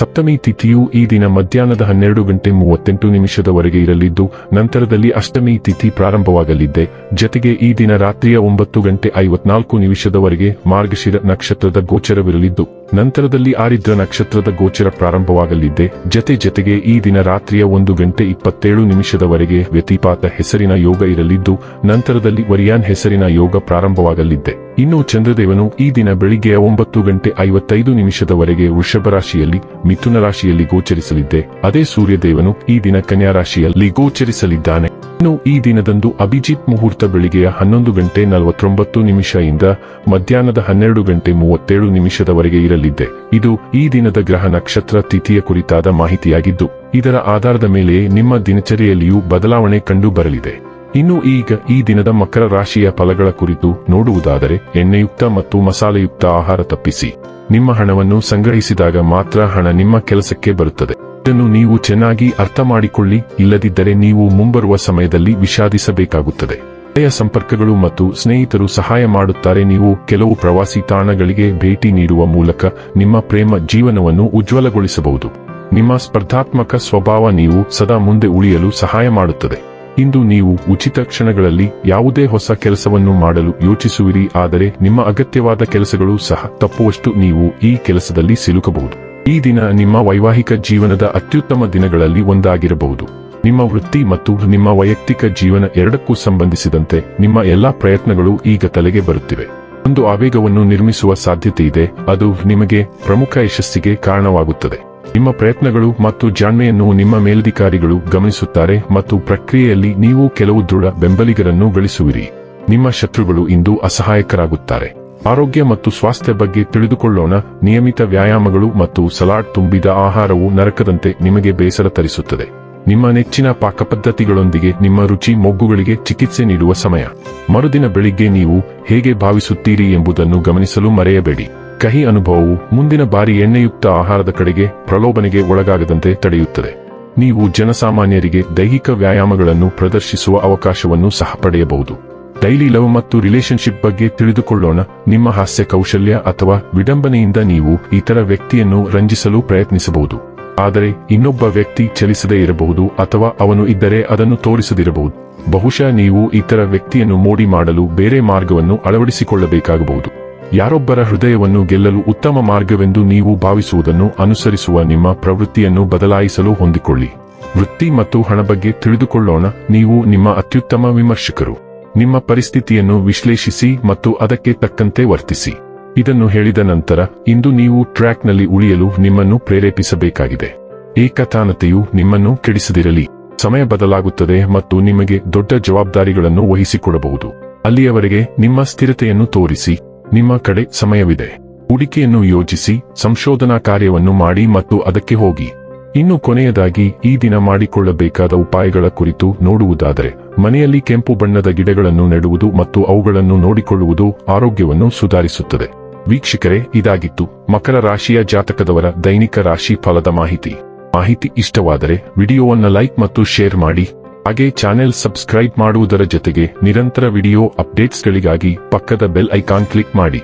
ಸಪ್ತಮಿ ತಿಥಿಯು ಈ ದಿನ ಮಧ್ಯಾಹ್ನದ ಹನ್ನೆರಡು ಗಂಟೆ ಮೂವತ್ತೆಂಟು ನಿಮಿಷದವರೆಗೆ ಇರಲಿದ್ದು, ನಂತರದಲ್ಲಿ ಅಷ್ಟಮಿ ತಿಥಿ ಪ್ರಾರಂಭವಾಗಲಿದೆ. ಜತೆಗೆ ಈ ದಿನ ರಾತ್ರಿಯ ಒಂಬತ್ತು ಗಂಟೆ ಐವತ್ನಾಲ್ಕು ನಿಮಿಷದವರೆಗೆ ಮಾರ್ಗಶಿರ ನಕ್ಷತ್ರದ ಗೋಚರವಿರಲಿದ್ದು ನಂತರದಲ್ಲಿ ಆರಿದ್ರ ನಕ್ಷತ್ರದ ಗೋಚರ ಪ್ರಾರಂಭವಾಗಲಿದೆ. ಜತೆ ಜತೆಗೆ ಈ ದಿನ ರಾತ್ರಿಯ ಒಂದು ಗಂಟೆ ಇಪ್ಪತ್ತೇಳು ನಿಮಿಷದವರೆಗೆ ವ್ಯತಿಪಾತ ಹೆಸರಿನ ಯೋಗ ಇರಲಿದ್ದು, ನಂತರದಲ್ಲಿ ವರಿಯಾನ್ ಹೆಸರಿನ ಯೋಗ ಪ್ರಾರಂಭವಾಗಲಿದ್ದೆ ಇನ್ನು ಚಂದ್ರದೇವನು ಈ ದಿನ ಬೆಳಿಗ್ಗೆ ಒಂಬತ್ತು ಗಂಟೆ ಐವತ್ತೈದು ನಿಮಿಷದವರೆಗೆ ವೃಷಭ ರಾಶಿಯಲ್ಲಿ, ಮಿಥುನ ರಾಶಿಯಲ್ಲಿ ಗೋಚರಿಸಲಿದ್ದೆ. ಅದೇ ಸೂರ್ಯದೇವನು ಈ ದಿನ ಕನ್ಯಾ ರಾಶಿಯಲ್ಲಿ ಗೋಚರಿಸಲಿದ್ದಾನೆ. ಇನ್ನು ಈ ದಿನದಂದು ಅಭಿಜಿತ್ ಮುಹೂರ್ತ ಬೆಳಿಗ್ಗೆಯ ಹನ್ನೊಂದು ಗಂಟೆ ನಲವತ್ತೊಂಬತ್ತು ನಿಮಿಷದಿಂದ ಮಧ್ಯಾಹ್ನದ ಹನ್ನೆರಡು ಗಂಟೆ ಮೂವತ್ತೇಳು ನಿಮಿಷದವರೆಗೆ ಇರಲಿದೆ. ಇದು ಈ ದಿನದ ಗ್ರಹ ನಕ್ಷತ್ರ ತಿಥಿಯ ಕುರಿತಾದ ಮಾಹಿತಿಯಾಗಿದ್ದು, ಇದರ ಆಧಾರದ ಮೇಲೆ ನಿಮ್ಮ ದಿನಚರಿಯಲ್ಲಿಯೂ ಬದಲಾವಣೆ ಕಂಡು ಬರಲಿದೆ ಇನ್ನು ಈಗ ಈ ದಿನದ ಮಕರ ರಾಶಿಯ ಫಲಗಳ ಕುರಿತು ನೋಡುವುದಾದರೆ, ಎಣ್ಣೆಯುಕ್ತ ಮತ್ತು ಮಸಾಲೆಯುಕ್ತ ಆಹಾರ ತಪ್ಪಿಸಿ. ನಿಮ್ಮ ಹಣವನ್ನು ಸಂಗ್ರಹಿಸಿದಾಗ ಮಾತ್ರ ಹಣ ನಿಮ್ಮ ಕೆಲಸಕ್ಕೆ ಬರುತ್ತದೆ. ಇದನ್ನು ನೀವು ಚೆನ್ನಾಗಿ ಅರ್ಥ ಮಾಡಿಕೊಳ್ಳಿ, ಇಲ್ಲದಿದ್ದರೆ ನೀವು ಮುಂಬರುವ ಸಮಯದಲ್ಲಿ ವಿಷಾದಿಸಬೇಕಾಗುತ್ತದೆ. ಹಳೆಯ ಸಂಪರ್ಕಗಳು ಮತ್ತು ಸ್ನೇಹಿತರು ಸಹಾಯ ಮಾಡುತ್ತಾರೆ, ನೀವು ಕೆಲವು ಪ್ರವಾಸಿ ತಾಣಗಳಿಗೆ ಭೇಟಿ ನೀಡುವ ಮೂಲಕ ನಿಮ್ಮ ಪ್ರೇಮ ಜೀವನವನ್ನು ಉಜ್ವಲಗೊಳಿಸಬಹುದು. ನಿಮ್ಮ ಸ್ಪರ್ಧಾತ್ಮಕ ಸ್ವಭಾವ ನೀವು ಸದಾ ಮುಂದೆ ಉಳಿಯಲು ಸಹಾಯ ಮಾಡುತ್ತದೆ. ಇಂದು ನೀವು ಉಚಿತ ಕ್ಷಣಗಳಲ್ಲಿ ಯಾವುದೇ ಹೊಸ ಕೆಲಸವನ್ನು ಮಾಡಲು ಯೋಚಿಸುವಿರಿ, ಆದರೆ ನಿಮ್ಮ ಅಗತ್ಯವಾದ ಕೆಲಸಗಳು ಸಹ ತಪ್ಪುವಷ್ಟು ನೀವು ಈ ಕೆಲಸದಲ್ಲಿ ಸಿಲುಕಬಹುದು. ಈ ದಿನ ನಿಮ್ಮ ವೈವಾಹಿಕ ಜೀವನದ ಅತ್ಯುತ್ತಮ ದಿನಗಳಲ್ಲಿ ಒಂದಾಗಿರಬಹುದು. ನಿಮ್ಮ ವೃತ್ತಿ ಮತ್ತು ನಿಮ್ಮ ವೈಯಕ್ತಿಕ ಜೀವನ ಎರಡಕ್ಕೂ ಸಂಬಂಧಿಸಿದಂತೆ ನಿಮ್ಮ ಎಲ್ಲಾ ಪ್ರಯತ್ನಗಳು ಈಗ ತಲೆಗೆ ಬರುತ್ತಿವೆ. ಒಂದು ಆವೇಗವನ್ನು ನಿರ್ಮಿಸುವ ಸಾಧ್ಯತೆ ಇದೆ, ಅದು ನಿಮಗೆ ಪ್ರಮುಖ ಯಶಸ್ಸಿಗೆ ಕಾರಣವಾಗುತ್ತದೆ. ನಿಮ್ಮ ಪ್ರಯತ್ನಗಳು ಮತ್ತು ಜಾಣ್ಮೆಯನ್ನು ನಿಮ್ಮ ಮೇಲಧಿಕಾರಿಗಳು ಗಮನಿಸುತ್ತಾರೆ ಮತ್ತು ಪ್ರಕ್ರಿಯೆಯಲ್ಲಿ ನೀವು ಕೆಲವು ದೃಢ ಬೆಂಬಲಿಗರನ್ನು ಗಳಿಸುವಿರಿ. ನಿಮ್ಮ ಶತ್ರುಗಳು ಇಂದು ಅಸಹಾಯಕರಾಗುತ್ತಾರೆ. ಆರೋಗ್ಯ ಮತ್ತು ಸ್ವಾಸ್ಥ್ಯ ಬಗ್ಗೆ ತಿಳಿದುಕೊಳ್ಳೋಣ. ನಿಯಮಿತ ವ್ಯಾಯಾಮಗಳು ಮತ್ತು ಸಲಾಡ್ ತುಂಬಿದ ಆಹಾರವು ನರಕದಂತೆ ನಿಮಗೆ ಬೇಸರ ತರಿಸುತ್ತದೆ. ನಿಮ್ಮ ನೆಚ್ಚಿನ ಪಾಕಪದ್ಧತಿಗಳೊಂದಿಗೆ ನಿಮ್ಮ ರುಚಿ ಮೊಗ್ಗುಗಳಿಗೆ ಚಿಕಿತ್ಸೆ ನೀಡುವ ಸಮಯ. ಮರುದಿನ ಬೆಳಿಗ್ಗೆ ನೀವು ಹೇಗೆ ಭಾವಿಸುತ್ತೀರಿ ಎಂಬುದನ್ನು ಗಮನಿಸಲು ಮರೆಯಬೇಡಿ. ಕಹಿ ಅನುಭವವು ಮುಂದಿನ ಬಾರಿ ಎಣ್ಣೆಯುಕ್ತ ಆಹಾರದ ಕಡೆಗೆ ಪ್ರಲೋಭನೆಗೆ ಒಳಗಾಗದಂತೆ ತಡೆಯುತ್ತದೆ. ನೀವು ಜನಸಾಮಾನ್ಯರಿಗೆ ದೈಹಿಕ ವ್ಯಾಯಾಮಗಳನ್ನು ಪ್ರದರ್ಶಿಸುವ ಅವಕಾಶವನ್ನು ಸಹ ಪಡೆಯಬಹುದು. ಡೈಲಿ ಲವ್ ಮತ್ತು ರಿಲೇಶನ್ಶಿಪ್ ಬಗ್ಗೆ ತಿಳಿದುಕೊಳ್ಳೋಣ. ನಿಮ್ಮ ಹಾಸ್ಯ ಕೌಶಲ್ಯ ಅಥವಾ ವಿಡಂಬನೆಯಿಂದ ನೀವು ಇತರ ವ್ಯಕ್ತಿಯನ್ನು ರಂಜಿಸಲು ಪ್ರಯತ್ನಿಸಬಹುದು. ಆದರೆ ಇನ್ನೊಬ್ಬ ವ್ಯಕ್ತಿ ಚಲಿಸದೇ ಇರಬಹುದು ಅಥವಾ ಅವನು ಇದ್ದರೆ ಅದನ್ನು ತೋರಿಸದಿರಬಹುದು. ಬಹುಶಃ ನೀವು ಇತರ ವ್ಯಕ್ತಿಯನ್ನು ಮೋಡಿ ಮಾಡಲು ಬೇರೆ ಮಾರ್ಗವನ್ನು ಅಳವಡಿಸಿಕೊಳ್ಳಬೇಕಾಗಬಹುದು. ಯಾರೊಬ್ಬರ ಹೃದಯವನ್ನು ಗೆಲ್ಲಲು ಉತ್ತಮ ಮಾರ್ಗವೆಂದು ನೀವು ಭಾವಿಸುವುದನ್ನು ಅನುಸರಿಸುವ ನಿಮ್ಮ ಪ್ರವೃತ್ತಿಯನ್ನು ಬದಲಾಯಿಸಲು ಹೊಂದಿಕೊಳ್ಳಿ. ವೃತ್ತಿ ಮತ್ತು ಹಣ ಬಗ್ಗೆ ತಿಳಿದುಕೊಳ್ಳೋಣ. ನೀವು ನಿಮ್ಮ ಅತ್ಯುತ್ತಮ ವಿಮರ್ಶಕರು. ನಿಮ್ಮ ಪರಿಸ್ಥಿತಿಯನ್ನು ವಿಶ್ಲೇಷಿಸಿ ಮತ್ತು ಅದಕ್ಕೆ ತಕ್ಕಂತೆ ವರ್ತಿಸಿ. ಇದನ್ನು ಹೇಳಿದ ನಂತರ, ಇಂದು ನೀವು ಟ್ರ್ಯಾಕ್ನಲ್ಲಿ ಉಳಿಯಲು ನಿಮ್ಮನ್ನು ಪ್ರೇರೇಪಿಸಬೇಕಾಗಿದೆ. ಏಕತಾನತೆಯು ನಿಮ್ಮನ್ನು ಕೆಡಿಸದಿರಲಿ. ಸಮಯ ಬದಲಾಗುತ್ತದೆ ಮತ್ತು ನಿಮಗೆ ದೊಡ್ಡ ಜವಾಬ್ದಾರಿಗಳನ್ನು ವಹಿಸಿಕೊಡಬಹುದು. ಅಲ್ಲಿಯವರೆಗೆ ನಿಮ್ಮ ಸ್ಥಿರತೆಯನ್ನು ತೋರಿಸಿ. ನಿಮ್ಮ ಕಡೆ ಸಮಯವಿದೆ. ಹೂಡಿಕೆಯನ್ನು ಯೋಜಿಸಿ, ಸಂಶೋಧನಾ ಕಾರ್ಯವನ್ನು ಮಾಡಿ ಮತ್ತು ಅದಕ್ಕೆ ಹೋಗಿ. ಇನ್ನು ಕೊನೆಯದಾಗಿ, ಈ ದಿನ ಮಾಡಿಕೊಳ್ಳಬೇಕಾದ ಉಪಾಯಗಳ ಕುರಿತು ನೋಡುವುದಾದರೆ ಮನೆಯಲ್ಲಿ ಕೆಂಪು ಬಣ್ಣದ ಗಿಡಗಳನ್ನು ನೆಡುವುದು ಮತ್ತು ಅವುಗಳನ್ನು ನೋಡಿಕೊಳ್ಳುವುದು ಆರೋಗ್ಯವನ್ನು ಸುಧಾರಿಸುತ್ತದೆ. ವೀಕ್ಷಕರೇ, ಇದಾಗಿತ್ತು ಮಕರ ರಾಶಿಯ ಜಾತಕದವರ ದೈನಿಕ ರಾಶಿ ಫಲದ ಮಾಹಿತಿ. ಮಾಹಿತಿ ಇಷ್ಟವಾದರೆ ವಿಡಿಯೋವನ್ನ ಲೈಕ್ ಮತ್ತು ಶೇರ್ ಮಾಡಿ. ಹಾಗೆ ಚಾನೆಲ್ ಸಬ್ಸ್ಕ್ರೈಬ್ ಮಾಡುವುದರ ಜೊತೆಗೆ ನಿರಂತರ ವಿಡಿಯೋ ಅಪ್ಡೇಟ್ಸ್ಗಳಿಗಾಗಿ ಪಕ್ಕದ ಬೆಲ್ ಐಕಾನ್ ಕ್ಲಿಕ್ ಮಾಡಿ.